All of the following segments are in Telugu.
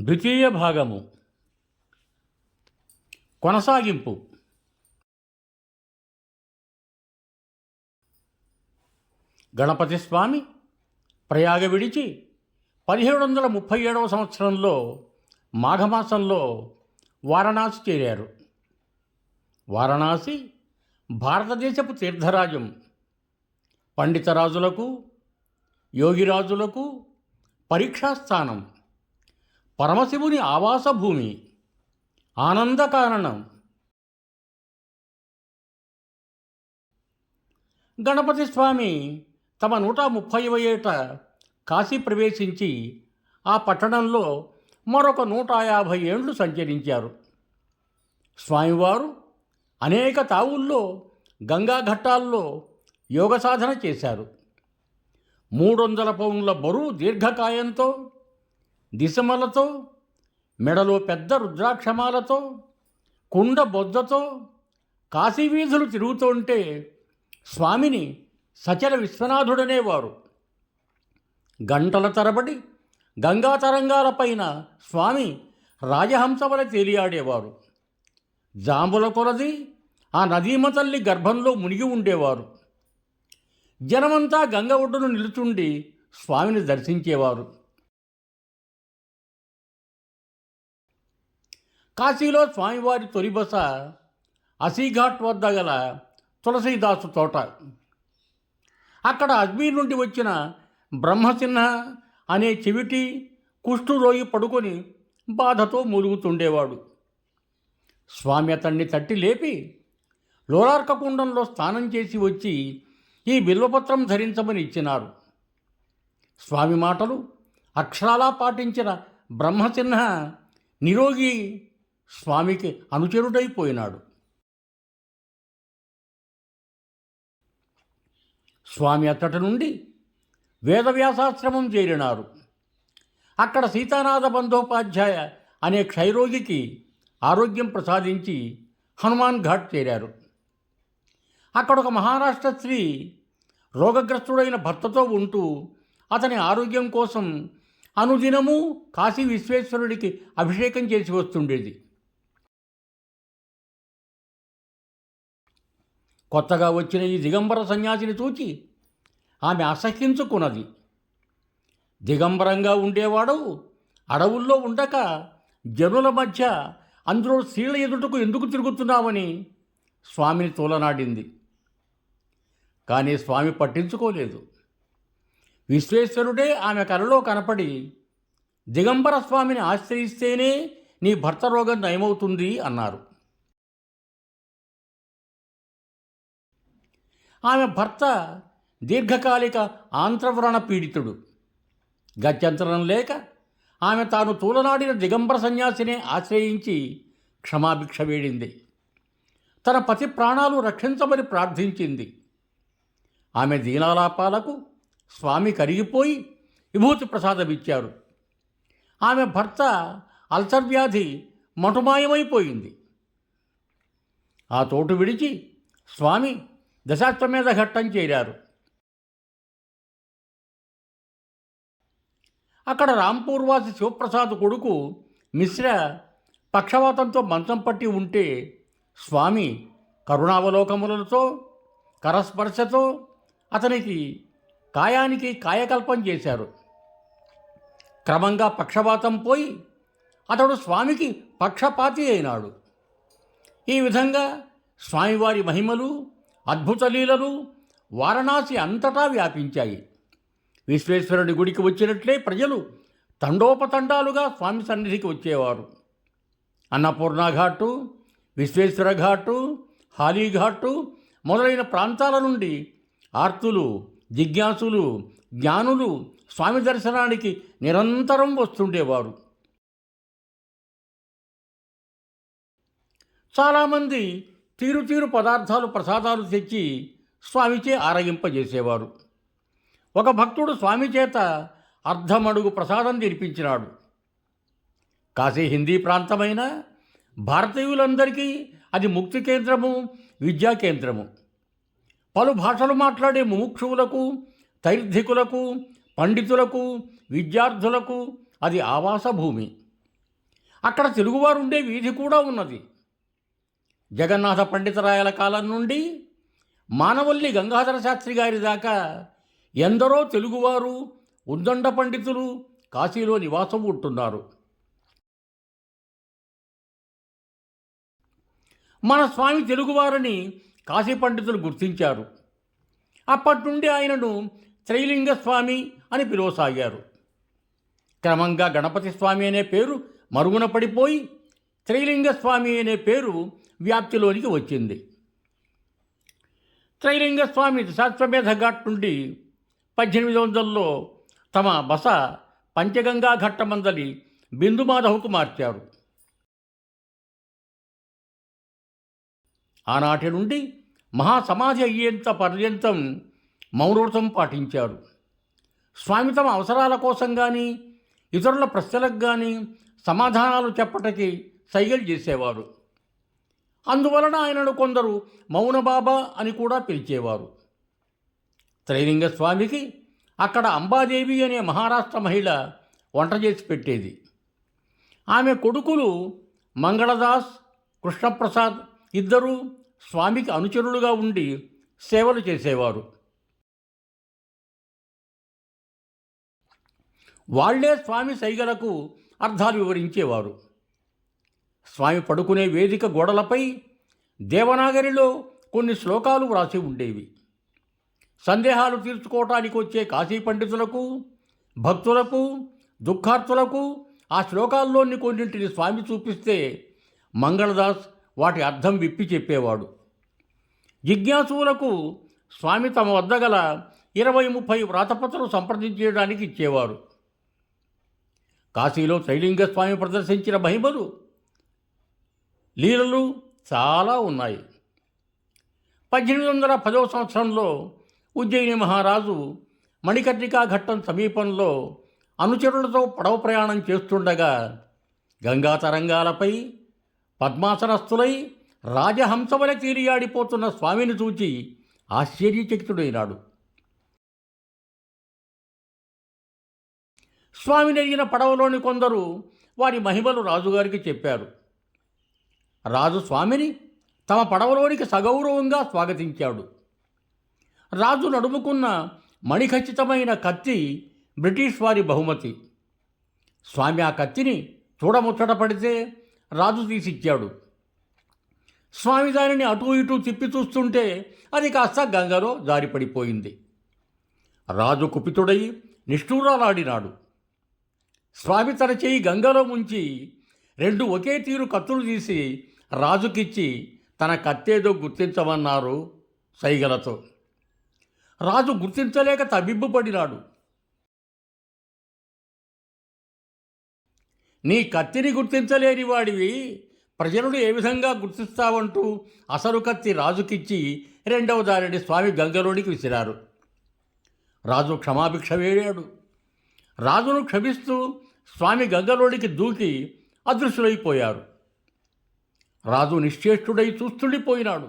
ద్వితీయ భాగము. కొనసాగింపు. గణపతి స్వామి ప్రయాగ విడిచి పదిహేడు వందల ముప్పై ఏడవ సంవత్సరంలో మాఘమాసంలో వారణాసి చేరారు. వారణాసి భారతదేశపు తీర్థరాజం. పండితరాజులకు యోగిరాజులకు పరీక్షాస్థానం. పరమశివుని ఆవాస భూమి ఆనందకారణం గణపతి స్వామి తమ నూట ముప్పైవ ఏట కాశీ ప్రవేశించి ఆ పట్టణంలో మరొక నూట యాభై ఏండ్లు సంచరించారు. స్వామివారు అనేక తావుల్లో గంగా ఘట్టాల్లో యోగ సాధన చేశారు. మూడు వందల పౌండ్ల బరువు దీర్ఘకాయంతో దిశమలతో మెడలో పెద్ద రుద్రాక్షమాలతో కుండ బొద్దతో కాశీవీధులు తిరుగుతుంటే స్వామిని సచల విశ్వనాథుడనేవారు. గంటల తరబడి గంగా తరంగాలపైన స్వామి రాజహంసవల తేలియాడేవారు. జాంబుల కొలది ఆ నదీమ తల్లి గర్భంలో మునిగి ఉండేవారు. జనమంతా గంగ ఒడ్డును నిలుచుండి స్వామిని దర్శించేవారు. కాశీలో స్వామివారి తొలి బస అసీఘాట్ వద్ద గల తులసీదాసు తోట. అక్కడ అజ్మీర్ నుండి వచ్చిన బ్రహ్మసిన్హ అనే చెవిటి కుష్ఠురోగి పడుకొని బాధతో మూలుగుతుండేవాడు. స్వామి అతన్ని తట్టి లేపి లోలార్క కుండంలో స్నానం చేసి వచ్చి ఈ బిల్వపత్రం ధరించమని ఇచ్చినారు. స్వామి మాటలు అక్షరాలా పాటించిన బ్రహ్మసిన్హ నిరోగి స్వామికి అనుచరుడైపోయినాడు. స్వామి అత్తటి నుండి వేదవ్యాసాశ్రమం చేరినారు. అక్కడ సీతానాథ బంధోపాధ్యాయ అనే క్షయరోగికి ఆరోగ్యం ప్రసాదించి హనుమాన్ ఘాట్ చేరారు. అక్కడ ఒక మహారాష్ట్ర స్త్రీ రోగగ్రస్తుడైన భర్తతో ఉంటూ అతని ఆరోగ్యం కోసం అనుదినము కాశీ విశ్వేశ్వరుడికి అభిషేకం చేసి వస్తుండేది. కొత్తగా వచ్చిన ఈ దిగంబర సన్యాసిని చూచి ఆమె అసహ్యించుకున్నది. దిగంబరంగా ఉండేవాడు అడవుల్లో ఉండక జనుల మధ్య అందులో స్త్రీల ఎదుటకు ఎందుకు తిరుగుతున్నావని స్వామిని తోలనాడింది. కానీ స్వామి పట్టించుకోలేదు. విశ్వేశ్వరుడే ఆమె కలలో కనపడి దిగంబర స్వామిని ఆశ్రయిస్తేనే నీ భర్త రోగం నయమవుతుంది అన్నారు. ఆమె భర్త దీర్ఘకాలిక ఆంత్రవ్రణ పీడితుడు. గత్యంతరం లేక ఆమె తాను తూలనాడిన దిగంబర సన్యాసిని ఆశ్రయించి క్షమాభిక్ష వేడింది. తన పతి ప్రాణాలు రక్షించమని ప్రార్థించింది. ఆమె దీనాలాపాలకు స్వామి కరిగిపోయి విభూతి ప్రసాదమిచ్చారు. ఆమె భర్త అల్సర్ వ్యాధి మటుమాయమైపోయింది. ఆ తోటు విడిచి స్వామి దశాశ్వమేధ ఘట్టం చేరారు. అక్కడ రాంపూర్వాసి శివప్రసాద్ కొడుకు మిశ్ర పక్షవాతంతో మంచం పట్టి ఉంటే స్వామి కరుణావలోకములతో కరస్పర్శతో అతనికి కాయానికి కాయకల్పం చేశారు. క్రమంగా పక్షపాతం పోయి అతడు స్వామికి పక్షపాతి అయినాడు. ఈ విధంగా స్వామివారి మహిమలు అద్భుత లీలలు వారణాసి అంతటా వ్యాపించాయి. విశ్వేశ్వరుని గుడికి వచ్చినట్లే ప్రజలు తండోపతండాలుగా స్వామి సన్నిధికి వచ్చేవారు. అన్నపూర్ణ ఘాటు విశ్వేశ్వర ఘాటు హాలీఘాటు మొదలైన ప్రాంతాల నుండి ఆర్తులు జిజ్ఞాసులు జ్ఞానులు స్వామి దర్శనానికి నిరంతరం వస్తుండేవారు. చాలామంది తీరు తీరు పదార్థాలు ప్రసాదాలు తెచ్చి స్వామిచే ఆరగింపజేసేవారు. ఒక భక్తుడు స్వామి చేత అర్ధమడుగు ప్రసాదం తినిపించినాడు. కాశీ హిందీ ప్రాంతమైన భారతీయులందరికీ అది ముక్తి కేంద్రము విద్యా కేంద్రము. పలు భాషలు మాట్లాడే ముముక్షువులకు తైర్ధికులకు పండితులకు విద్యార్థులకు అది ఆవాస భూమి. అక్కడ తెలుగువారు ఉండే వీధి కూడా ఉన్నది. జగన్నాథ పండితరాయల కాలం నుండి మానవల్లి గంగాధర శాస్త్రి గారి దాకా ఎందరో తెలుగువారు ఉద్దండ పండితులు కాశీలో నివాసం ఉంటున్నారు. మన స్వామి తెలుగువారని కాశీ పండితులు గుర్తించారు. అప్పటి నుండి ఆయనను త్రైలింగ స్వామి అని పిలువసాగారు. క్రమంగా గణపతి స్వామి అనే పేరు మరుగున పడిపోయి త్రైలింగ స్వామి అనే పేరు వ్యాప్తిలోనికి వచ్చింది. త్రైలింగస్వామి శాశ్వమేధ ఘాట్ నుండి పద్దెనిమిది వందల్లో తమ బస పంచగంగా ఘట్టమందలి బిందుమాధవ్కు మార్చారు. ఆనాటి నుండి మహాసమాధి అయ్యేంత పర్యంతం మౌనవ్రతం పాటించారు. స్వామి తమ అవసరాల కోసం కానీ ఇతరుల ప్రశ్నలకు కానీ సమాధానాలు చెప్పటకి సైగలు చేసేవారు. అందువలన ఆయనను కొందరు మౌనబాబా అని కూడా పిలిచేవారు. త్రైలింగ స్వామికి అక్కడ అంబాదేవి అనే మహారాష్ట్ర మహిళ వంట చేసి పెట్టేది. ఆమె కొడుకులు మంగళదాస్ కృష్ణప్రసాద్ ఇద్దరూ స్వామికి అనుచరులుగా ఉండి సేవలు చేసేవారు. వాళ్ళే స్వామి సైగలకు అర్థాలు వివరించేవారు. స్వామి పడుకునే వేదిక గోడలపై దేవనాగరిలో కొన్ని శ్లోకాలు వ్రాసి ఉండేవి. సందేహాలు తీర్చుకోవటానికి వచ్చే కాశీ పండితులకు భక్తులకు దుఃఖార్థులకు ఆ శ్లోకాల్లోని కొన్నింటిని స్వామి చూపిస్తే మంగళదాస్ వాటి అర్థం విప్పి చెప్పేవాడు. జిజ్ఞాసువులకు స్వామి తమ వద్ద గల ఇరవై ముప్పై వ్రాతపత్రులు సంప్రదించడానికి ఇచ్చేవారు. కాశీలో త్రైలింగ స్వామి ప్రదర్శించిన మహిమలు లీలలు చాలా ఉన్నాయి. పద్దెనిమిది వందల పదవ సంవత్సరంలో ఉజ్జయిని మహారాజు మణికర్ణికా ఘట్టం సమీపంలో అనుచరులతో పడవ ప్రయాణం చేస్తుండగా గంగా తరంగాలపై పద్మాసనస్థులై రాజహంసవల తీరియాడిపోతున్న స్వామిని చూచి ఆశ్చర్యచకితుడైనాడు. స్వామిని అడిగిన పడవలోని కొందరు వారి మహిమలు రాజుగారికి చెప్పారు. రాజు స్వామిని తమ పడవలోనికి సగౌరవంగా స్వాగతించాడు. రాజు నడుముకున్న మణిఖచ్చితమైన కత్తి బ్రిటిష్ వారి బహుమతి. స్వామి ఆ కత్తిని చూడముచ్చట పడితే రాజు తీసిచ్చాడు. స్వామి దానిని అటు ఇటు తిప్పి చూస్తుంటే అది కాస్త గంగలో జారిపడిపోయింది. రాజు కుపితుడై నిష్ఠూరాలాడినాడు. స్వామి తన చేయి గంగలో ముంచి రెండు ఒకే తీరు కత్తులు తీసి రాజుకిచ్చి తన కత్తేదో గుర్తించమన్నారు సైగలతో. రాజు గుర్తించలేక తబిబ్బుపడినాడు నీ కత్తిని గుర్తించలేని వాడివి ప్రజలను ఏ విధంగా గుర్తిస్తావంటూ అసలు కత్తి రాజుకిచ్చి రెండవ దారిని స్వామి గంగలోనికి విసిరారు. రాజు క్షమాభిక్ష వేడాడు. రాజును క్షమిస్తూ స్వామి గంగలోనికి దూకి అదృశ్యులైపోయారు. రాజు నిశ్చేష్టుడై చూస్తుండిపోయినాడు.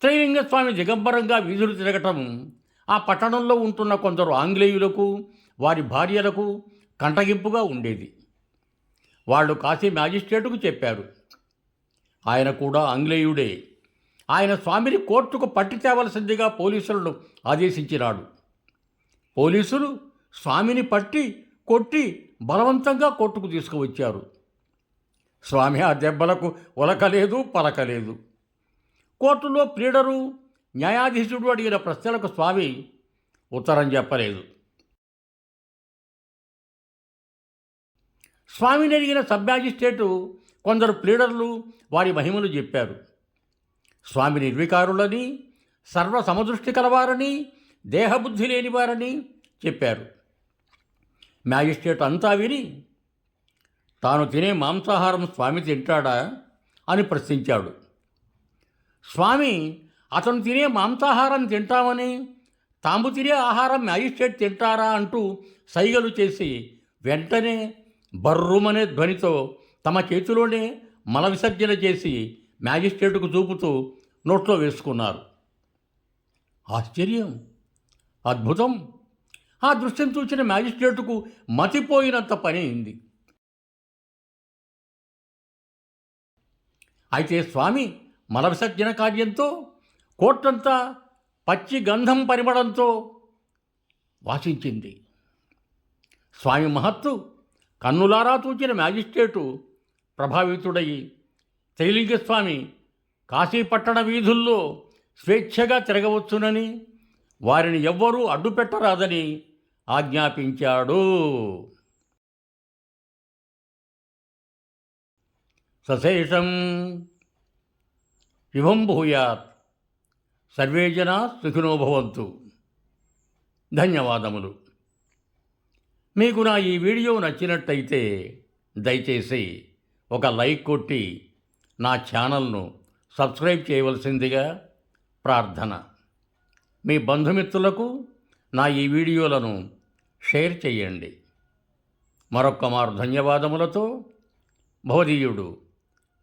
త్రైలింగస్వామి దిగంబరంగా వీధులు తిరగటం ఆ పట్టణంలో ఉంటున్న కొందరు ఆంగ్లేయులకు వారి భార్యలకు కంటగింపుగా ఉండేది. వాళ్ళు కాశీ మ్యాజిస్ట్రేటుకు చెప్పారు ఆయన కూడా ఆంగ్లేయుడే. ఆయన స్వామిని కోర్టుకు పట్టి తేవలసిందిగా పోలీసులను ఆదేశించినాడు. పోలీసులు స్వామిని పట్టి కొట్టి బలవంతంగా కోర్టుకు తీసుకువచ్చారు. స్వామి ఆ దెబ్బలకు ఉలకలేదు పలకలేదు. కోర్టులో ప్లీడరు న్యాయాధీశుడు అడిగిన ప్రశ్నలకు స్వామి ఉత్తరం చెప్పలేదు. స్వామిని అడిగిన సబ్ మ్యాజిస్ట్రేటు కొందరు ప్లీడర్లు వారి మహిమలు చెప్పారు. స్వామి నిర్వికారులని సర్వ సమదృష్టి కలవారని దేహబుద్ధి లేనివారని చెప్పారు. మ్యాజిస్ట్రేట్ అంతా విని తాను తినే మాంసాహారం స్వామి తింటాడా అని ప్రశ్నించాడు. స్వామి అతను తినే మాంసాహారం తింటామని తాము తినే ఆహారం మ్యాజిస్ట్రేట్ తింటారా అంటూ సైగలు చేసి వెంటనే బర్రుమనే ధ్వనితో తమ చేతిలోనే మల విసర్జన చేసి మ్యాజిస్ట్రేటుకు చూపుతూ నోట్లో వేసుకున్నారు. ఆశ్చర్యం! అద్భుతం! ఆ దృశ్యం చూసిన మ్యాజిస్ట్రేటుకు మతిపోయినంత పని అయింది. అయితే స్వామి మల విసర్జన కార్యంతో కోట్లంతా పచ్చి గంధం పరిమళంతో వాసించింది. స్వామి మహత్తు కన్నులారా చూచిన మ్యాజిస్ట్రేటు ప్రభావితుడయి త్రైలింగస్వామి కాశీపట్టణ వీధుల్లో స్వేచ్ఛగా తిరగవచ్చునని వారిని ఎవ్వరూ అడ్డుపెట్టరాదని ఆజ్ఞాపించాడు. సశేషం శివం భూయాత్. సర్వే జనా సుఖినో భవంతు. ధన్యవాదములు. మీకు నా ఈ వీడియో నచ్చినట్టయితే దయచేసి ఒక లైక్ కొట్టి నా ఛానల్ను సబ్స్క్రైబ్ చేయవలసిందిగా ప్రార్థన. మీ బంధుమిత్రులకు నా ఈ వీడియోలను షేర్ చేయండి. మరొక్క మారు ధన్యవాదములతో భవదీయుడు